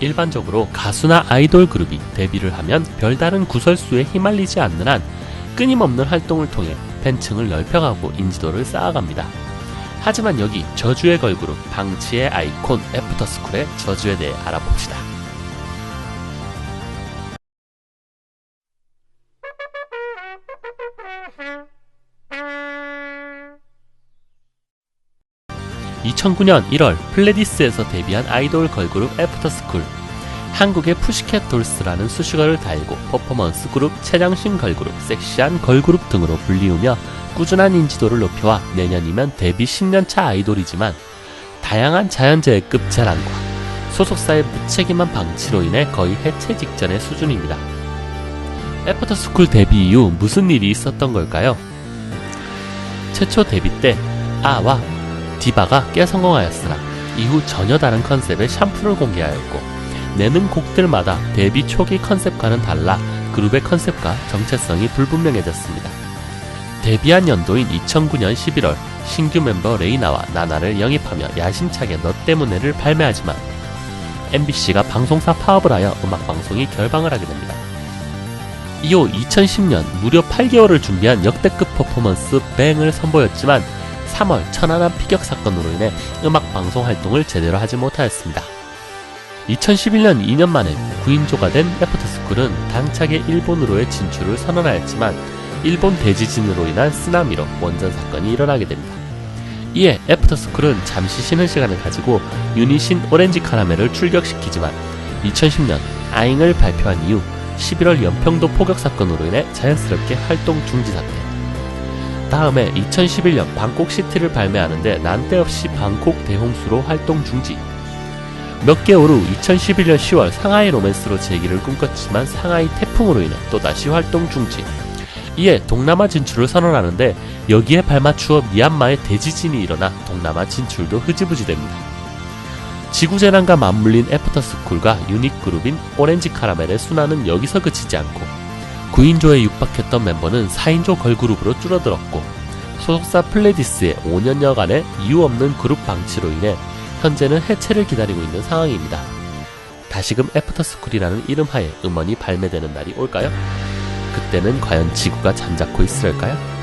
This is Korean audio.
일반적으로 가수나 아이돌 그룹이 데뷔를 하면 별다른 구설수에 휘말리지 않는 한 끊임없는 활동을 통해 팬층을 넓혀가고 인지도를 쌓아갑니다. 하지만 여기 저주의 걸그룹 방치의 아이콘 애프터스쿨의 저주에 대해 알아봅시다. (2009년 1월) 플레디스에서 데뷔한 아이돌 걸그룹 애프터스쿨 한국의 푸시캣 돌스라는 수식어를 달고 퍼포먼스 그룹, 최장신 걸그룹, 섹시한 걸그룹 등으로 불리우며 꾸준한 인지도를 높여와 내년이면 데뷔 10년차 아이돌이지만 다양한 자연재해 급 재난과 소속사의 무책임한 방치로 인해 거의 해체 직전의 수준입니다. 애프터스쿨 데뷔 이후 무슨 일이 있었던 걸까요? 최초 데뷔 때 아와 디바가 꽤 성공하였으나 이후 전혀 다른 컨셉의 샴푸를 공개하였고 내는 곡들마다 데뷔 초기 컨셉과는 달라 그룹의 컨셉과 정체성이 불분명해졌습니다. 데뷔한 연도인 2009년 11월 신규 멤버 레이나와 나나를 영입하며 야심차게 너 때문에를 발매하지만 MBC가 방송사 파업을 하여 음악방송이 결방을 하게 됩니다. 이후 2010년 무려 8개월을 준비한 역대급 퍼포먼스 뱅을 선보였지만 3월 천안함 피격 사건으로 인해 음악 방송 활동을 제대로 하지 못하였습니다. 2011년 2년 만에 9인조가 된 애프터스쿨은 당차게 일본으로의 진출을 선언하였지만 일본 대지진으로 인한 쓰나미로 원전 사건이 일어나게 됩니다. 이에 애프터스쿨은 잠시 쉬는 시간을 가지고 유닛인 오렌지 카라멜을 출격시키지만 2010년 아잉을 발표한 이후 11월 연평도 포격 사건으로 인해 자연스럽게 활동 중지 사태. 다음에 2011년 방콕 시티를 발매하는데 난데없이 방콕 대홍수로 활동 중지. 몇 개월 후 2011년 10월 상하이 로맨스로 재기를 꿈꿨지만 상하이 태풍으로 인해 또다시 활동 중지. 이에 동남아 진출을 선언하는데 여기에 발맞추어 미얀마의 대지진이 일어나 동남아 진출도 흐지부지 됩니다. 지구재난과 맞물린 애프터스쿨과 유닛 그룹인 오렌지 카라멜의 순환은 여기서 그치지 않고 9인조에 육박했던 멤버는 4인조 걸그룹으로 줄어들었고 소속사 플레디스의 5년여간의 이유 없는 그룹 방치로 인해 현재는 해체를 기다리고 있는 상황입니다. 다시금 애프터스쿨이라는 이름 하에 음원이 발매되는 날이 올까요? 그때는 과연 지구가 잠자코 있을까요?